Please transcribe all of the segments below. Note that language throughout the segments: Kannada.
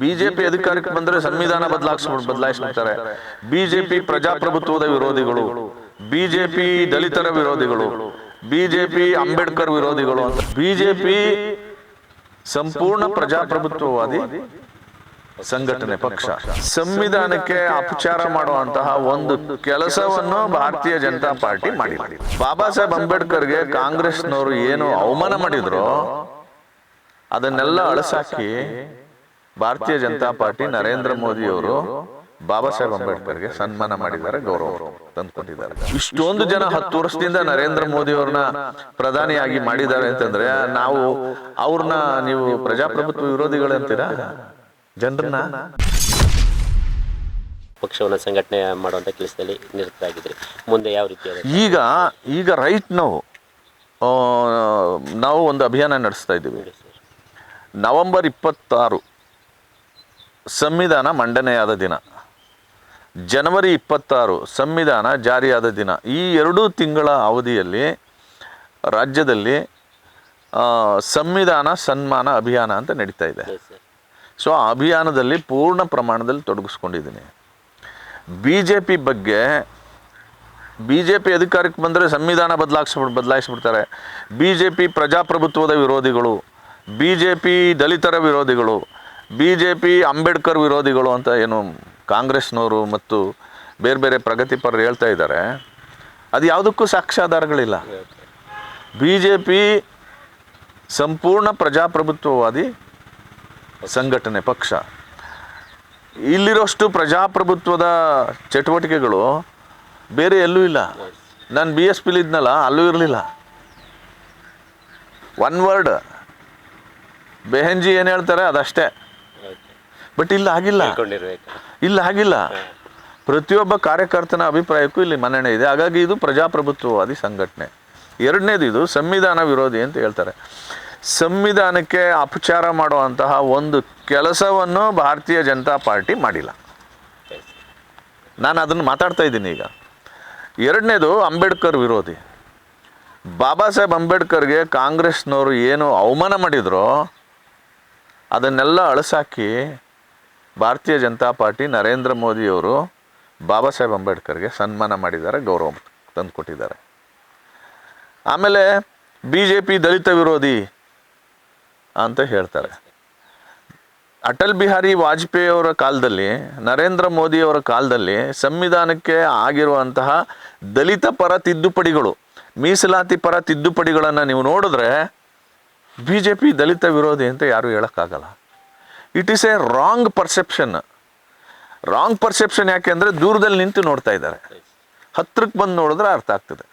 ಬಿಜೆಪಿ ಅಧಿಕಾರಕ್ಕೆ ಬಂದ್ರೆ ಸಂವಿಧಾನ ಬದಲಾಯಿಸ್ ಬದಲಾಯಿಸ್ಬಿಡ್ತಾರೆ. ಬಿಜೆಪಿ ಪ್ರಜಾಪ್ರಭುತ್ವದ ವಿರೋಧಿಗಳು. ಬಿಜೆಪಿ ದಲಿತರ ವಿರೋಧಿಗಳು. ಬಿಜೆಪಿ ಅಂಬೇಡ್ಕರ್ ವಿರೋಧಿಗಳು ಅಂತ. ಬಿಜೆಪಿ ಸಂಪೂರ್ಣ ಪ್ರಜಾಪ್ರಭುತ್ವವಾದಿ ಸಂಘಟನೆ ಪಕ್ಷ. ಸಂವಿಧಾನಕ್ಕೆ ಅಪಚಾರ ಮಾಡುವಂತಹ ಒಂದು ಕೆಲಸವನ್ನು ಭಾರತೀಯ ಜನತಾ ಪಾರ್ಟಿ ಮಾಡಿ ಬಾಬಾ ಸಾಹೇಬ್ ಅಂಬೇಡ್ಕರ್ಗೆ ಕಾಂಗ್ರೆಸ್ನವರು ಏನು ಅವಮಾನ ಮಾಡಿದ್ರು ಅದನ್ನೆಲ್ಲ ಅಳಸಾಕಿ ಭಾರತೀಯ ಜನತಾ ಪಾರ್ಟಿ ನರೇಂದ್ರ ಮೋದಿ ಅವರು ಬಾಬಾ ಸಾಹೇಬ್ ಅಂಬೇಡ್ಕರ್ಗೆ ಸನ್ಮಾನ ಮಾಡಿದ್ದಾರೆ ಗೌರವ ತಂದ್ಕೊಟ್ಟಿದ್ದಾರೆ. ಇಷ್ಟೊಂದು ಜನ ಹತ್ತು ವರ್ಷದಿಂದ ನರೇಂದ್ರ ಮೋದಿ ಅವ್ರನ್ನ ಪ್ರಧಾನಿಯಾಗಿ ಮಾಡಿದ್ದಾರೆ ಅಂತಂದ್ರೆ ನಾವು ಅವ್ರನ್ನ ನೀವು ಪ್ರಜಾಪ್ರಭುತ್ವ ವಿರೋಧಿಗಳು ಅಂತೀರಾ? ಜನರನ್ನ? ಪಕ್ಷವನ್ನು ಸಂಘಟನೆ ಮಾಡುವಂತ ಕೆಲಸದಲ್ಲಿ ನಿರತರಾಗಿದ್ರಿ. ಮುಂದೆ ಯಾವ ರೀತಿ ಈಗ ಈಗ ರೈಟ್ ನಾವು ಆ, ನಾವು ಒಂದು ಅಭಿಯಾನ ನಡೆಸ್ತಾ ಇದ್ದೀವಿ. ನವೆಂಬರ್ ಇಪ್ಪತ್ತಾರು ಸಂವಿಧಾನ ಮಂಡನೆಯಾದ ದಿನ. ಜನವರಿ ಇಪ್ಪತ್ತಾರು ಸಂವಿಧಾನ ಜಾರಿಯಾದ ದಿನ. ಈ ಎರಡೂ ತಿಂಗಳ ಅವಧಿಯಲ್ಲಿ ರಾಜ್ಯದಲ್ಲಿ ಸಂವಿಧಾನ ಸನ್ಮಾನ ಅಭಿಯಾನ ಅಂತ ನಡೀತಾ ಇದೆ. ಸೊ ಆ ಅಭಿಯಾನದಲ್ಲಿ ಪೂರ್ಣ ಪ್ರಮಾಣದಲ್ಲಿ ತೊಡಗಿಸ್ಕೊಂಡಿದ್ದೀನಿ. ಬಿ ಜೆ ಪಿ ಬಗ್ಗೆ ಬಿ ಜೆ ಪಿ ಅಧಿಕಾರಕ್ಕೆ ಬಂದರೆ ಸಂವಿಧಾನ ಬದಲಾಯಿಸ್ಬಿಡ್ ಬದಲಾಯಿಸ್ಬಿಡ್ತಾರೆ. ಬಿ ಜೆ ಪಿ ಪ್ರಜಾಪ್ರಭುತ್ವದ ವಿರೋಧಿಗಳು ಬಿ ಜೆ ಪಿ ದಲಿತರ ವಿರೋಧಿಗಳು ಬಿ ಜೆ ಪಿ ಅಂಬೇಡ್ಕರ್ ವಿರೋಧಿಗಳು ಅಂತ ಏನು ಕಾಂಗ್ರೆಸ್ನವರು ಮತ್ತು ಬೇರೆ ಬೇರೆ ಪ್ರಗತಿಪರರು ಹೇಳ್ತಾ ಇದ್ದಾರೆ, ಅದು ಯಾವುದಕ್ಕೂ ಸಾಕ್ಷ್ಯಾಧಾರಗಳಿಲ್ಲ. ಬಿ ಜೆ ಪಿ ಸಂಪೂರ್ಣ ಪ್ರಜಾಪ್ರಭುತ್ವವಾದಿ ಸಂಘಟನೆ, ಪಕ್ಷ. ಇಲ್ಲಿರೋಷ್ಟು ಪ್ರಜಾಪ್ರಭುತ್ವದ ಚಟುವಟಿಕೆಗಳು ಬೇರೆ ಎಲ್ಲೂ ಇಲ್ಲ. ನಾನು ಬಿ ಎಸ್ ಪಿಲಿ ಇದ್ನಲ್ಲ, ಅಲ್ಲೂ ಇರಲಿಲ್ಲ. One word. ಬೆಹೆಂಜಿ ಏನು ಹೇಳ್ತಾರೆ, ಅದಷ್ಟೇ. ಬಟ್ ಇಲ್ಲಿ ಆಗಿಲ್ಲ ಇಲ್ಲ ಆಗಿಲ್ಲ ಪ್ರತಿಯೊಬ್ಬ ಕಾರ್ಯಕರ್ತನ ಅಭಿಪ್ರಾಯಕ್ಕೂ ಇಲ್ಲಿ ಮನ್ನಣೆ ಇದೆ. ಹಾಗಾಗಿ ಇದು ಪ್ರಜಾಪ್ರಭುತ್ವವಾದಿ ಸಂಘಟನೆ. ಎರಡನೇದು ಇದು ಸಂವಿಧಾನ ವಿರೋಧಿ ಅಂತ ಹೇಳ್ತಾರೆ. ಸಂವಿಧಾನಕ್ಕೆ ಅಪಚಾರ ಮಾಡುವಂತಹ ಒಂದು ಕೆಲಸವನ್ನು ಭಾರತೀಯ ಜನತಾ ಪಾರ್ಟಿ ಮಾಡಿಲ್ಲ. ನಾನು ಅದನ್ನು ಮಾತಾಡ್ತಾ ಇದ್ದೀನಿ ಈಗ. ಎರಡನೇದು ಅಂಬೇಡ್ಕರ್ ವಿರೋಧಿ. ಬಾಬಾ ಸಾಹೇಬ್ ಅಂಬೇಡ್ಕರ್ಗೆ ಕಾಂಗ್ರೆಸ್ನವರು ಏನು ಅವಮಾನ ಮಾಡಿದ್ರೋ ಅದನ್ನೆಲ್ಲ ಅಳಸಾಕಿ ಭಾರತೀಯ ಜನತಾ ಪಾರ್ಟಿ ನರೇಂದ್ರ ಮೋದಿಯವರು ಬಾಬಾ ಸಾಹೇಬ್ ಅಂಬೇಡ್ಕರ್ಗೆ ಸನ್ಮಾನ ಮಾಡಿದ್ದಾರೆ, ಗೌರವ ತಂದುಕೊಟ್ಟಿದ್ದಾರೆ. ಆಮೇಲೆ ಬಿ ಜೆ ಪಿ ದಲಿತ ವಿರೋಧಿ ಅಂತ ಹೇಳ್ತಾರೆ. ಅಟಲ್ ಬಿಹಾರಿ ವಾಜಪೇಯಿ ಅವರ ಕಾಲದಲ್ಲಿ, ನರೇಂದ್ರ ಮೋದಿ ಅವರ ಕಾಲದಲ್ಲಿ ಸಂವಿಧಾನಕ್ಕೆ ಆಗಿರುವಂತಹ ದಲಿತ ಪರ ತಿದ್ದುಪಡಿಗಳು, ಮೀಸಲಾತಿ ಪರ ತಿದ್ದುಪಡಿಗಳನ್ನು ನೀವು ನೋಡಿದ್ರೆ ಬಿ ಜೆ ಪಿ ದಲಿತ ವಿರೋಧಿ ಅಂತ ಯಾರೂ ಹೇಳೋಕ್ಕಾಗಲ್ಲ. It is a wrong perception wrong perception ಯಾಕೆ ಅಂದರೆ ದೂರದಲ್ಲಿ ನಿಂತು ನೋಡ್ತಾ ಇದ್ದಾರೆ. ಹತ್ರಕ್ಕೆ ಬಂದು ನೋಡಿದ್ರೆ ಅರ್ಥ ಆಗ್ತದೆ.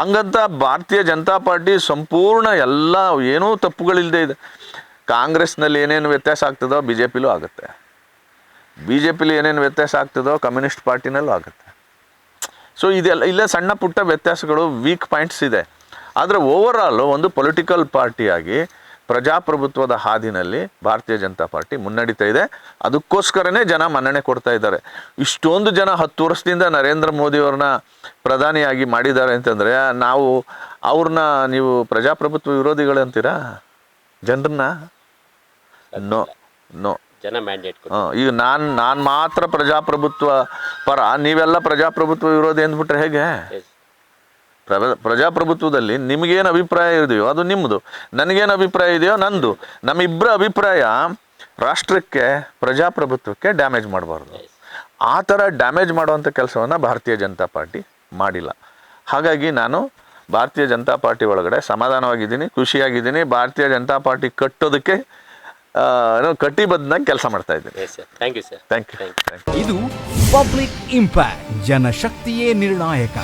ಹಂಗಂತ ಭಾರತೀಯ ಜನತಾ ಪಾರ್ಟಿ ಸಂಪೂರ್ಣ ಎಲ್ಲ ಏನೂ ತಪ್ಪುಗಳಿಲ್ಲದೆ ಇದೆ. ಕಾಂಗ್ರೆಸ್ನಲ್ಲಿ ಏನೇನು ವ್ಯತ್ಯಾಸ ಆಗ್ತದೋ ಬಿ ಜೆ ಪಿಲೂ ಆಗುತ್ತೆ. ಬಿ ಜೆ ಪಿಲಿ ಏನೇನು ವ್ಯತ್ಯಾಸ ಆಗ್ತದೋ ಕಮ್ಯುನಿಸ್ಟ್ ಪಾರ್ಟಿನಲ್ಲೂ ಆಗುತ್ತೆ. ಸೊ ಇದೆಲ್ಲ ಇಲ್ಲೇ ಸಣ್ಣ ಪುಟ್ಟ ವ್ಯತ್ಯಾಸಗಳು ವೀಕ್ ಪಾಯಿಂಟ್ಸ್ ಇದೆ. ಆದರೆ ಓವರಾಲ್ ಒಂದು ಪೊಲಿಟಿಕಲ್ ಪಾರ್ಟಿಯಾಗಿ ಪ್ರಜಾಪ್ರಭುತ್ವದ ಹಾದಿನಲ್ಲಿ ಭಾರತೀಯ ಜನತಾ ಪಾರ್ಟಿ ಮುನ್ನಡೀತಾ ಇದೆ. ಅದಕ್ಕೋಸ್ಕರನೇ ಜನ ಮನ್ನಣೆ ಕೊಡ್ತಾ ಇದ್ದಾರೆ. ಇಷ್ಟೊಂದು ಜನ ಹತ್ತು ವರ್ಷದಿಂದ ನರೇಂದ್ರ ಮೋದಿಯವ್ರನ್ನ ಪ್ರಧಾನಿಯಾಗಿ ಮಾಡಿದ್ದಾರೆ ಅಂತಂದರೆ ನಾವು ಅವ್ರನ್ನ ನೀವು ಪ್ರಜಾಪ್ರಭುತ್ವ ವಿರೋಧಿಗಳು ಅಂತೀರಾ? ಜನರನ್ನ? No no. ಜನ ಮ್ಯಾಂಡೇಟ್ ಹಾಂ ಈಗ ನಾನು ನಾನು ಮಾತ್ರ ಪ್ರಜಾಪ್ರಭುತ್ವ ಪರ ನೀವೆಲ್ಲ ಪ್ರಜಾಪ್ರಭುತ್ವ ವಿರೋಧಿ ಅಂದ್ಬಿಟ್ರೆ ಹೇಗೆ? ಪ್ರಜಾಪ್ರಭುತ್ವದಲ್ಲಿ ನಿಮಗೇನು ಅಭಿಪ್ರಾಯ ಇದೆಯೋ ಅದು ನಿಮ್ಮದು ನನಗೇನು ಅಭಿಪ್ರಾಯ ಇದೆಯೋ ನಂದು. ನಮ್ಮಿಬ್ಬರ ಅಭಿಪ್ರಾಯ ರಾಷ್ಟ್ರಕ್ಕೆ ಪ್ರಜಾಪ್ರಭುತ್ವಕ್ಕೆ ಡ್ಯಾಮೇಜ್ ಮಾಡಬಾರ್ದು. ಆ ಥರ ಡ್ಯಾಮೇಜ್ ಮಾಡುವಂಥ ಕೆಲಸವನ್ನು ಭಾರತೀಯ ಜನತಾ ಪಾರ್ಟಿ ಮಾಡಿಲ್ಲ. ಹಾಗಾಗಿ ನಾನು ಭಾರತೀಯ ಜನತಾ ಪಾರ್ಟಿ ಒಳಗಡೆ ಸಮಾಧಾನವಾಗಿದ್ದೀನಿ ಖುಷಿಯಾಗಿದ್ದೀನಿ. ಭಾರತೀಯ ಜನತಾ ಪಾರ್ಟಿ ಕಟ್ಟೋದಕ್ಕೆ ಏನೋ ಕೆಲಸ ಮಾಡ್ತಾ ಇದ್ದೀನಿ. Sir thank you sir thank you thank you ಇದು ಪಬ್ಲಿಕ್ ಇಂಪ್ಯಾಕ್ಟ್ ಜನಶಕ್ತಿಯೇ ನಿರ್ಣಾಯಕ.